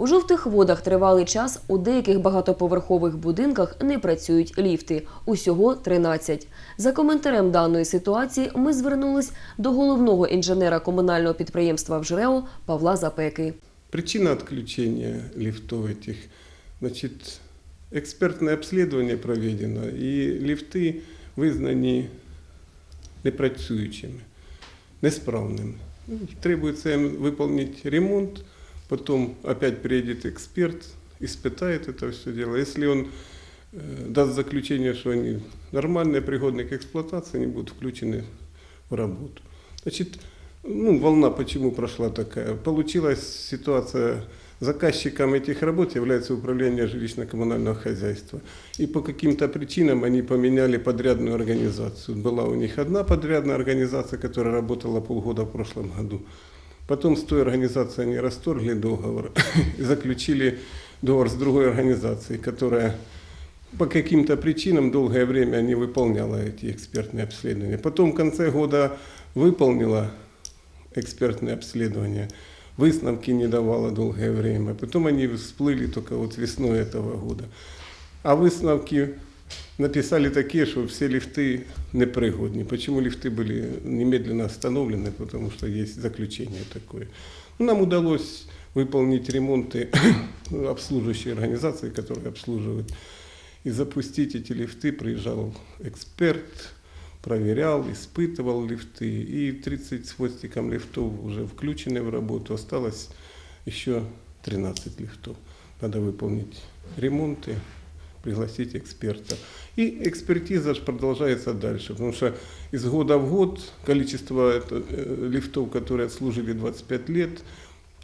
У жовтих водах тривалий час у деяких багатоповерхових будинках не працюють ліфти. Усього 13. За коментарем даної ситуації ми звернулись до головного інженера комунального підприємства «Вжрео» Павла Запеки. Причина отключения лифтов этих, значит, экспертное обследование проведено, и лифты визнані непрацюючими, несправними. Ну, Требуется им выполнить ремонт, Потом опять приедет эксперт, испытает это все дело. Если он э, даст заключение, что они нормальные, пригодные к эксплуатации, они будут включены в работу. Значит, ну, волна почему прошла такая? Получилась ситуация, заказчиком этих работ является управление жилищно-коммунального хозяйства. И по каким-то причинам они поменяли подрядную организацию. Была у них одна подрядная организация, которая работала полгода в прошлом году. Потом с той организацией они расторгли договор и заключили договор с другой организацией, которая по каким-то причинам долгое время не выполняла эти экспертные обследования. Потом в конце года выполнила экспертные обследования, выставки не давала долгое время. Потом они всплыли только вот весной этого года. А выставки написали такие, что все лифты непригодны. Почему лифты были немедленно остановлены? Потому что есть заключение такое. Ну, нам удалось выполнить ремонты обслуживающей организации, которые обслуживают. И запустить эти лифты приезжал эксперт, проверял, испытывал лифты. И 30 с хвостиком лифтов уже включены в работу. Осталось еще 13 лифтов. Надо выполнить ремонты, пригласить эксперта. И экспертиза ж продолжается дальше, потому что из года в год количество э, лифтов, которые отслужили 25 лет,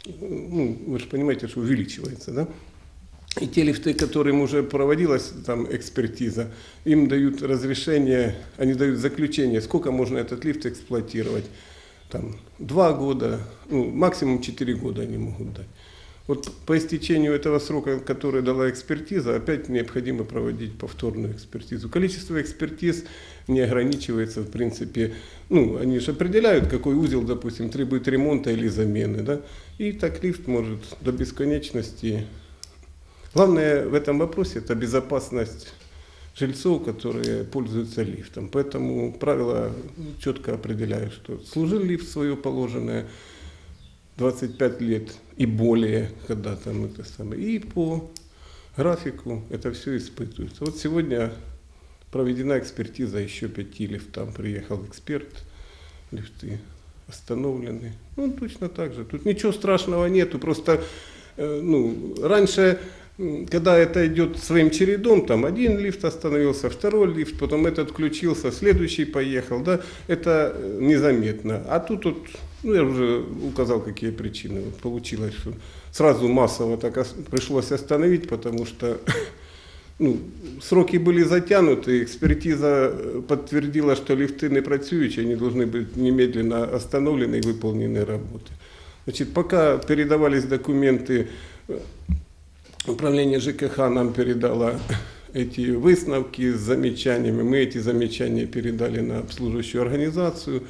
э, ну, вы же понимаете, что увеличивается, да? И те лифты, которым уже проводилась там экспертиза, им дают разрешение, они дают заключение, сколько можно этот лифт эксплуатировать. Там два года, ну, максимум четыре года они могут дать. Вот по истечению этого срока, который дала экспертиза, опять необходимо проводить повторную экспертизу. Количество экспертиз не ограничивается, в принципе, ну, они же определяют, какой узел, допустим, требует ремонта или замены, да, и так лифт может до бесконечности Главное в этом вопросе это безопасность жильцов, которые пользуются лифтом. Поэтому правила четко определяют, что служил лифт свое положенное 25 лет и более, когда там это самое. И по графику это все испытывается. Вот сегодня проведена экспертиза еще пяти лифтам. Приехал эксперт, лифты остановлены. Ну, точно так же. Тут ничего страшного нету. Просто э, ну, раньше когда это идет своим чередом, там один лифт остановился, второй лифт, потом этот включился, следующий поехал, да, это э, незаметно. А тут вот, ну я уже указал, какие причины. Вот получилось, что сразу массово так ос- пришлось остановить, потому что ну, сроки были затянуты, экспертиза э, подтвердила, что лифты не працюючі, они должны быть немедленно остановлены и выполнены работы. Значит, пока передавались документы э, Управление ЖКХ нам передало эти выставки с замечаниями. Мы эти замечания передали на обслуживающую организацию.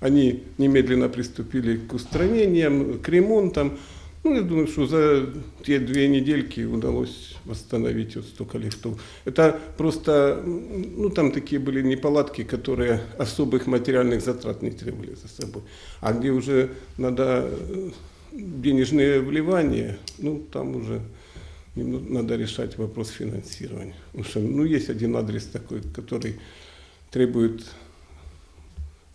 Они немедленно приступили к устранениям, к ремонтам. Ну, я думаю, что за те две недельки удалось восстановить вот столько лифтов. Это просто, ну, там такие были неполадки, которые особых материальных затрат не требовали за собой. А где уже надо э, денежные вливания, ну, там уже надо решать вопрос финансирования. Потому что ну, есть один адрес такой, который требует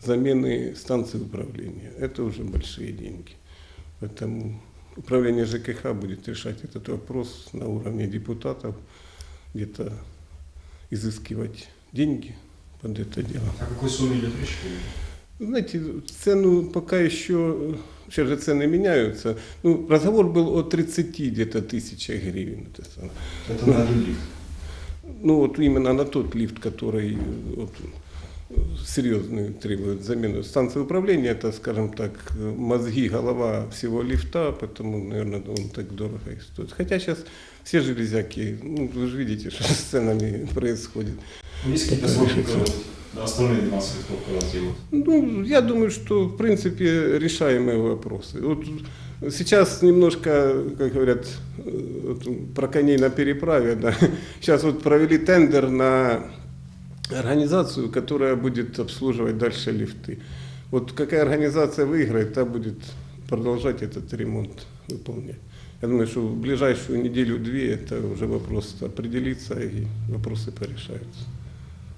замены станции управления. Это уже большие деньги. Поэтому управление ЖКХ будет решать этот вопрос на уровне депутатов, где-то изыскивать деньги под это дело. О какой сумме идет речь? Знаете, цену пока еще, сейчас же цены меняются. Ну, разговор был о 30 где-то тысячах гривен. Это. Это на один лифт. Ну, вот именно на тот лифт, который вот, серьезный требует замены. Станция управления, это, скажем так, мозги, голова всего лифта, поэтому, наверное, он так дорого и стоит. Хотя сейчас все железяки, ну, вы же видите, что с ценами происходит. Есть какие-то сроки, остальные 12 лифтов делают? Ну, я думаю, что, в принципе, решаемые вопросы. Вот Сейчас немножко, как говорят, э, про коней на переправе, да. Сейчас вот провели тендер на организацию, которая будет обслуживать дальше лифты. Вот какая организация выиграет, та будет продолжать этот ремонт выполнять. Я думаю, что в ближайшую неделю-две это уже вопрос определится и вопросы порешаются.